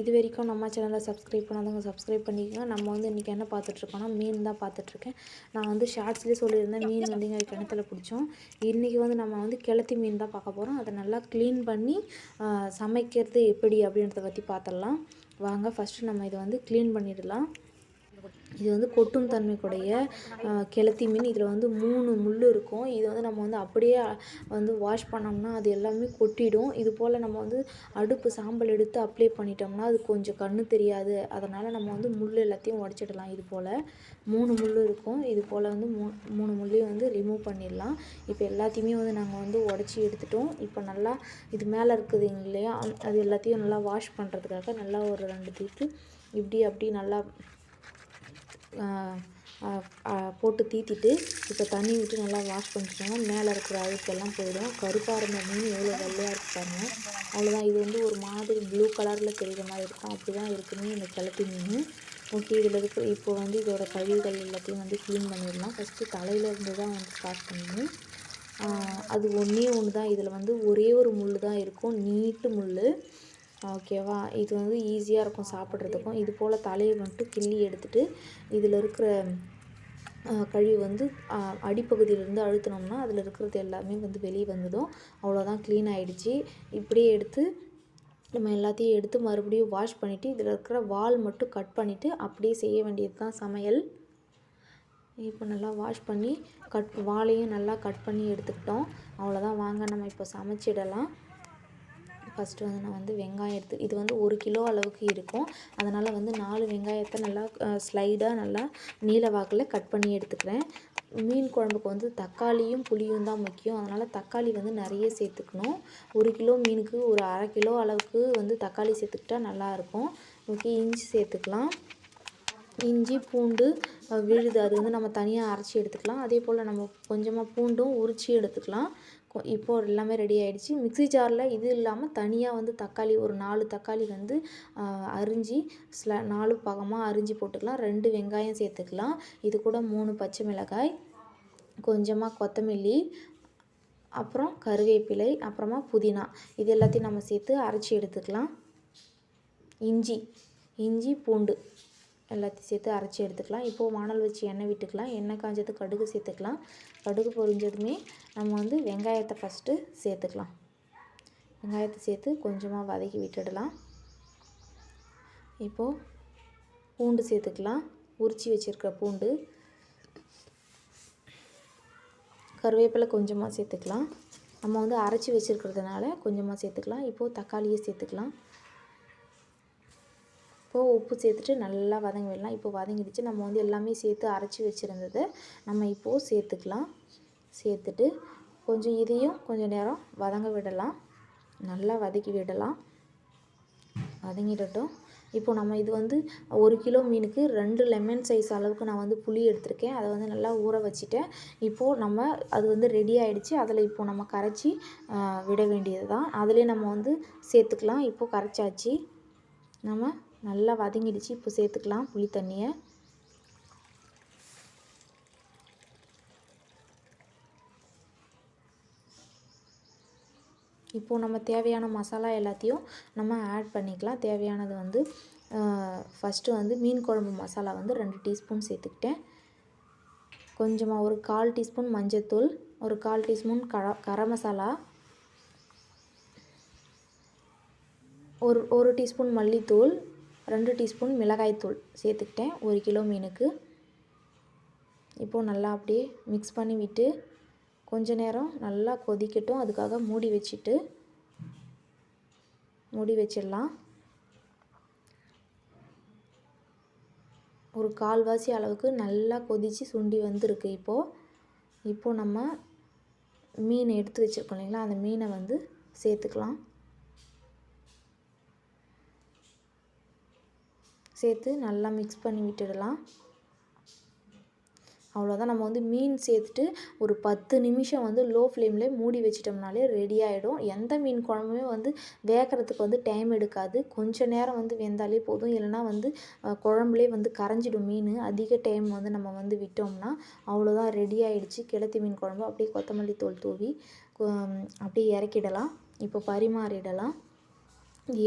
இது வரைக்கும் நம்ம சேனலை சப்ஸ்கிரைப் பண்ணாதவங்க சப்ஸ்கிரைப் பண்ணிக்கோங்க. நம்ம வந்து இன்றைக்கி என்ன பார்த்துட்ருக்கோம்னா மீன் தான் பார்த்துட்ருக்கேன் நான் வந்து ஷார்ட்ஸ்லேயே சொல்லியிருந்தேன் மீன் வந்து எங்கள் கிணத்துல பிடிச்சோம். இன்றைக்கி வந்து நம்ம வந்து கிளத்தி மீன் தான் பார்க்க போகிறோம் அதை நல்லா க்ளீன் பண்ணி சமைக்கிறது எப்படி அப்படின்றத பற்றி பார்த்துடலாம். வாங்க ஃபஸ்ட்டு நம்ம இதை வந்து க்ளீன் பண்ணிடலாம். இது வந்து கொட்டும் தன்மைக்குடைய ஆஹ், கெளுத்தி மீன். இதில் வந்து மூணு முள் இருக்கும். இது வந்து நம்ம வந்து அப்படியே வந்து வாஷ் பண்ணோம்னா அது எல்லாமே கொட்டிடும். இது போல் நம்ம வந்து அடுப்பு சாம்பல் எடுத்து அப்ளை பண்ணிட்டோம்னா அது கொஞ்சம் கண்ணு தெரியாது. அதனால் நம்ம வந்து முள் எல்லாத்தையும் உடச்சிடலாம் இது போல். மூணு முள் இருக்கும். இது போல் வந்து மூ மூணு முள்ளையும் வந்து ரிமூவ் பண்ணிடலாம். இப்போ எல்லாத்தையுமே வந்து நாங்கள் வந்து உடச்சி எடுத்துட்டோம். இப்போ நல்லா இது மேலே இருக்குது இல்லையா? அது எல்லாத்தையும் நல்லா வாஷ் பண்ணுறதுக்காக நல்லா ஒரு ரெண்டு தீர்த்து இப்படி அப்படி நல்லா போட்டு தீத்திட்டு இப்போ தண்ணி விட்டு நல்லா வாஷ் பண்ணிட்டோம்னா மேலே இருக்கிற அழுக்கெல்லாம் போயிடும். கருப்பாக இருந்த மீன் எவ்வளோ வெள்ளையாக இருப்பாங்க அவ்வளோதான் இது வந்து ஒரு மாதிரி ப்ளூ கலரில் தெரிகிற மாதிரி இருக்கும். அப்படி தான் இருக்குமே இந்த கிளப்பி மீன். ஓகே இதில் இருக்கிற இப்போ வந்து இதோட கழிவுகள் எல்லாத்தையும் வந்து க்ளீன் பண்ணிடலாம். ஃபஸ்ட்டு தலையிலேருந்து தான் வந்து ஸ்டார்ட் பண்ணணும். அது ஒன்றே ஒன்று தான் இதில் வந்து ஒரே ஒரு முள் தான் இருக்கும். நீட்டு முள் ஓகேவா? இது வந்து ஈஸியாக இருக்கும் சாப்பிட்றதுக்கும். இது போல் தலையை மட்டும் கிள்ளி எடுத்துகிட்டு இதில் இருக்கிற கழிவு வந்து அடிப்பகுதியிலேருந்து அழுத்தினோம்னா அதில் இருக்கிறது எல்லாமே வந்து வெளியே வந்துடும். அவ்வளோதான் க்ளீன் ஆகிடுச்சி இப்படியே எடுத்து நம்ம எல்லாத்தையும் எடுத்து மறுபடியும் வாஷ் பண்ணிவிட்டு இதில் இருக்கிற வால் மட்டும் கட் பண்ணிவிட்டு அப்படியே செய்ய வேண்டியது தான் சமையல். இப்போ நல்லா வாஷ் பண்ணி கட் வாழையும் நல்லா கட் பண்ணி எடுத்துக்கிட்டோம். அவ்வளோதான் வாங்க நம்ம இப்போ சமைச்சிடலாம். ஃபஸ்ட்டு வந்து நான் வந்து வெங்காயம் எடுத்து இது வந்து ஒரு கிலோ அளவுக்கு இருக்கும். அதனால் வந்து நாலு வெங்காயத்தை நல்லா ஸ்லைடாக நல்லா நீல வாக்கில் கட் பண்ணி எடுத்துக்கிறேன். மீன் குழம்புக்கு வந்து தக்காளியும் புளியும் தான் முக்கியம். அதனால் தக்காளி வந்து நிறைய சேர்த்துக்கணும். ஒரு கிலோ மீனுக்கு ஒரு அரை கிலோ அளவுக்கு வந்து தக்காளி சேர்த்துக்கிட்டா நல்லாயிருக்கும் ஓகே இஞ்சி சேர்த்துக்கலாம். இஞ்சி பூண்டு விழுது. அது வந்து நம்ம தனியாக அரைச்சி எடுத்துக்கலாம். அதே போல் நம்ம கொஞ்சமாக பூண்டும் உரிச்சி எடுத்துக்கலாம். இப்போது இப்போ எல்லாமே ரெடி ஆகிடுச்சி மிக்ஸி ஜாரில் இது இல்லாமல் தனியாக வந்து தக்காளி ஒரு நாலு தக்காளி வந்து அரிஞ்சு ஸ்ல நாலு பாகமாக அரிஞ்சு போட்டுக்கலாம். ரெண்டு வெங்காயம் சேர்த்துக்கலாம். இது கூட மூணு பச்சை மிளகாய் கொஞ்சமாக கொத்தமல்லி அப்புறம் கருவேப்பிலை அப்புறமா புதினா. இது எல்லாத்தையும் நம்ம சேர்த்து அரைச்சி எடுத்துக்கலாம். இஞ்சி இஞ்சி பூண்டு. எல்லாத்தையும் சேர்த்து அரைச்சி எடுத்துக்கலாம். இப்போது வானல் வச்சு எண்ணெய் விட்டுக்கலாம். எண்ணெய் காஞ்சது கடுகு சேர்த்துக்கலாம். கடுகு பொரிஞ்சதுமே நம்ம வந்து வெங்காயத்தை ஃபஸ்ட்டு சேர்த்துக்கலாம். வெங்காயத்தை சேர்த்து கொஞ்சமாக வதக்கி விட்டுடலாம். இப்போது பூண்டு சேர்த்துக்கலாம். உரிச்சி வச்சுருக்க பூண்டு. கருவேப்பிலை கொஞ்சமாக சேர்த்துக்கலாம். நம்ம வந்து அரைச்சி வச்சுருக்கிறதுனால கொஞ்சமாக சேர்த்துக்கலாம். இப்போது தக்காளியை சேர்த்துக்கலாம். இப்போது உப்பு சேர்த்துட்டு நல்லா வதங்க விடலாம். இப்போ வதங்கிடுச்சு. நம்ம வந்து எல்லாமே சேர்த்து அரைச்சி வச்சுருந்தது. நம்ம இப்போது சேர்த்துக்கலாம். சேர்த்துட்டு கொஞ்சம் இதையும் கொஞ்சம் நேரம் வதங்க விடலாம். நல்லா வதக்கி விடலாம். வதங்கிடட்டும். இப்போ நம்ம இது வந்து ஒரு கிலோ மீனுக்கு ரெண்டு லெமன் சைஸ் அளவுக்கு நான் வந்து புளி எடுத்திருக்கேன். அதை வந்து நல்லா ஊற வச்சுட்டேன். இப்போது நம்ம அது வந்து ரெடி ஆகிடுச்சு அதில் இப்போது நம்ம கரைச்சி விட வேண்டியது தான் அதிலே நம்ம வந்து சேர்த்துக்கலாம். இப்போது கரைச்சாச்சு. நம்ம நல்லா வதங்கிடுச்சு. இப்போ சேர்த்துக்கலாம் புளி தண்ணியை. இப்போது நம்ம தேவையான மசாலா எல்லாத்தையும் நம்ம ஆட் பண்ணிக்கலாம். தேவையானது வந்து ஃபஸ்ட்டு வந்து மீன் குழம்பு மசாலா வந்து ரெண்டு டீஸ்பூன் சேர்த்துக்கிட்டேன். கொஞ்சமாக ஒரு கால் டீஸ்பூன் மஞ்சத்தூள் ஒரு கால் டீஸ்பூன் கர கரம் மசாலா ஒரு ஒரு டீஸ்பூன் மல்லித்தூள் ரெண்டு டீஸ்பூன் மிளகாய்த்தூள் சேர்த்துக்கிட்டேன். ஒரு கிலோ மீனுக்கு. இப்போது நல்லா அப்படியே மிக்ஸ் பண்ணி விட்டு கொஞ்ச நேரம் நல்லா கொதிக்கட்டும். அதுக்காக மூடி வச்சுட்டு மூடி வச்சிடலாம். ஒரு கால்வாசி அளவுக்கு நல்லா கொதித்து சுண்டி வந்திருக்கு இப்போது இப்போது நம்ம மீன் எடுத்து வச்சுருக்கோம் இல்லைங்களா? அந்த மீனை வந்து சேர்த்துக்கலாம். சேர்த்து நல்லா மிக்ஸ் பண்ணி விட்டுடலாம். அவ்வளோதான் நம்ம வந்து மீன் சேர்த்துட்டு ஒரு பத்து நிமிஷம் வந்து லோ ஃப்ளேமில் மூடி வச்சிட்டோம்னாலே ரெடி ஆகிடும் எந்த மீன் குழம்புமே வந்து வேகிறதுக்கு வந்து டைம் எடுக்காது. கொஞ்ச நேரம் வந்து வெந்தாலே போதும். இல்லைனா வந்து குழம்புலே வந்து கரைஞ்சிடும் மீன். அதிக டைம் வந்து நம்ம வந்து விட்டோம்னா அவ்வளோதான் ரெடி ஆகிடுச்சு கிழத்தி மீன் குழம்பு. அப்படியே கொத்தமல்லி தூள் தூவி அப்படியே இறக்கிடலாம். இப்போ பரிமாறிடலாம்.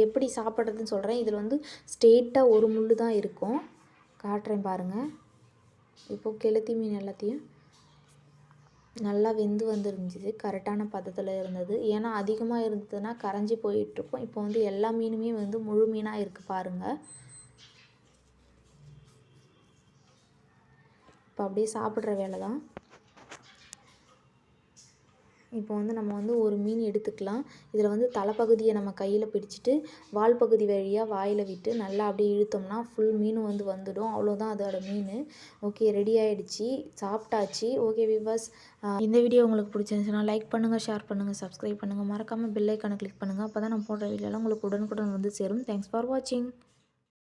எப்படி சாப்பிட்றதுன்னு சொல்கிறேன். இதில் வந்து ஸ்ட்ரெயிட்டாக ஒரு முள் தான் இருக்கும். காட்டுறேன் பாருங்கள் இப்போது கெளுத்தி மீன் எல்லாத்தையும் நல்லா வெந்து வந்துருந்துச்சு. கரெக்டான பதத்தில் இருந்தது. ஏன்னா அதிகமாக இருந்ததுன்னா கரைஞ்சி போயிட்டுருக்கும். இப்போ வந்து எல்லா மீனுமே வந்து முழு மீனாக இருக்குது பாருங்கள் இப்போ அப்படியே சாப்பிட்ற வேலை தான். இப்போ வந்து நம்ம வந்து ஒரு மீன் எடுத்துக்கலாம். இதில் வந்து தலைப்பகுதியை நம்ம கையில் பிடிச்சிட்டு வால் பகுதி வழியாக வாயில் விட்டு நல்லா அப்படியே இழுத்தோம்னா ஃபுல் மீனும் வந்து வந்துடும். அவ்வளோதான் அதோட மீன். ஓகே ரெடி ஆகிடுச்சி சாப்பிட்டாச்சு. ஓகே விவாஸ் இந்த வீடியோ உங்களுக்கு பிடிச்சிருந்துச்சுன்னா லைக் பண்ணுங்கள் ஷேர் பண்ணுங்கள் சப்ஸ்கிரைப் பண்ணுங்கள் மறக்காமல் பெல் ஐக்கானை கிளிக் பண்ணுங்கள் அப்போ தான் நான் போடுற வீடியோலாம் உங்களுக்கு உடனுக்குடன் வந்து சேரும். தேங்க்ஸ் ஃபார் வாட்சிங்